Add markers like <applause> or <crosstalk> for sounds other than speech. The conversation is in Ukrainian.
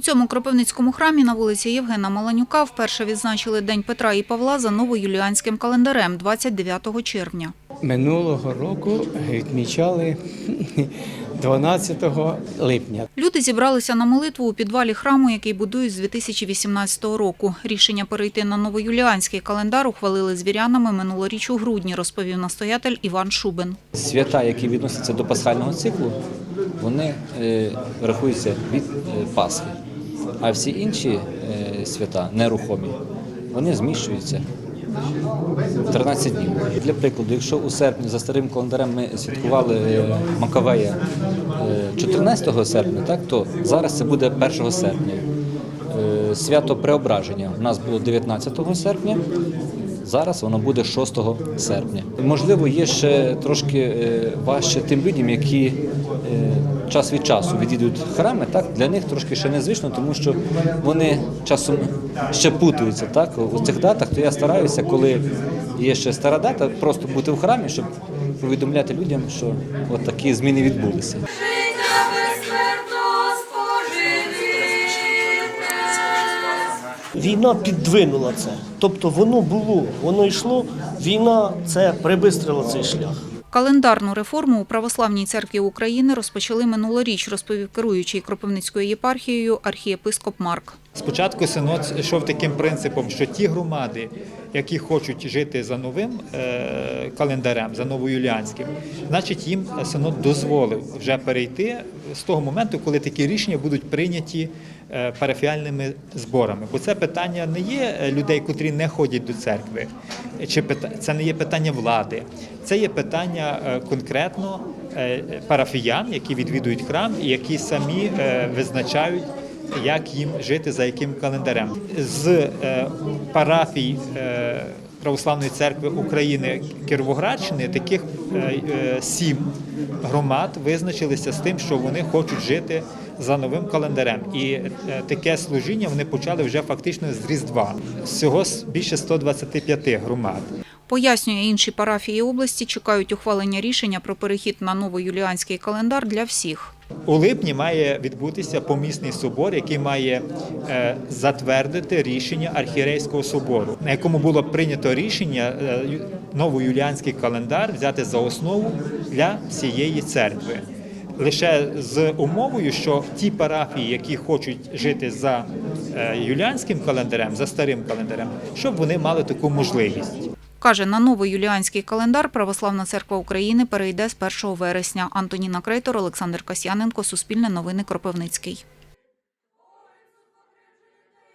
У цьому Кропивницькому храмі на вулиці Євгена Маланюка вперше відзначили День Петра і Павла за новоюліанським календарем 29 червня. Минулого року відмічали <laughs> 12 липня. Люди зібралися на молитву у підвалі храму, який будують з 2018 року. Рішення перейти на новоюліанський календар ухвалили з вірянами минулоріч у грудні, розповів настоятель Іван Шубин. Свята, які відносяться до пасхального циклу, вони е, рахуються від е, Пасхи. А всі інші е, свята нерухомі, вони зміщуються 13 днів. Для прикладу, якщо у серпні за старим календарем ми святкували е, Макавея е, 14 серпня, так, то зараз це буде 1 серпня. Е, Свято Преображення у нас було 19 серпня, зараз воно буде 6 серпня. Можливо, є ще трошки е, важче тим людям, які е, час від часу відвідують храми. Так для них трошки ще незвично, тому що вони часом ще путаються. Так у цих датах, то я стараюся, коли є ще стара дата, просто бути в храмі, щоб повідомляти людям, що от такі зміни відбулися. Війна піддвинула це. Тобто воно було, воно йшло. Війна це прибистрила цей шлях. Календарну реформу у Православній церкві України розпочали минулоріч, розповів керуючий Кропивницькою єпархією архієпископ Марк. Спочатку синод йшов таким принципом, що ті громади, які хочуть жити за новим е, календарем, за новоюліанським, значить їм синод дозволив вже перейти з того моменту, коли такі рішення будуть прийняті е, парафіальними зборами. Бо це питання не є е, людей, котрі не ходять до церкви, чи це не є питання влади, це є питання конкретно парафіян, які відвідують храм і які самі визначають як їм жити, за яким календарем. З е, парафій е, Православної церкви України Кіровоградщини таких е, сім громад визначилися з тим, що вони хочуть жити за новим календарем. І таке служіння вони почали вже фактично з Різдва. Всього більше 125 громад. Пояснює, інші парафії області чекають ухвалення рішення про перехід на новоюліанський календар для всіх. У липні має відбутися помісний собор, який має е, затвердити рішення архієрейського собору, на якому було прийнято рішення е, новоюліанський календар взяти за основу для всієї церкви. Лише з умовою, що ті парафії, які хочуть жити за е, юліанським календарем, за старим календарем, щоб вони мали таку можливість. Каже, на новий юліанський календар Православна церква України перейде з 1 вересня. Антоніна Крейтор, Олександр Касьяненко, Суспільне новини Кропивницький.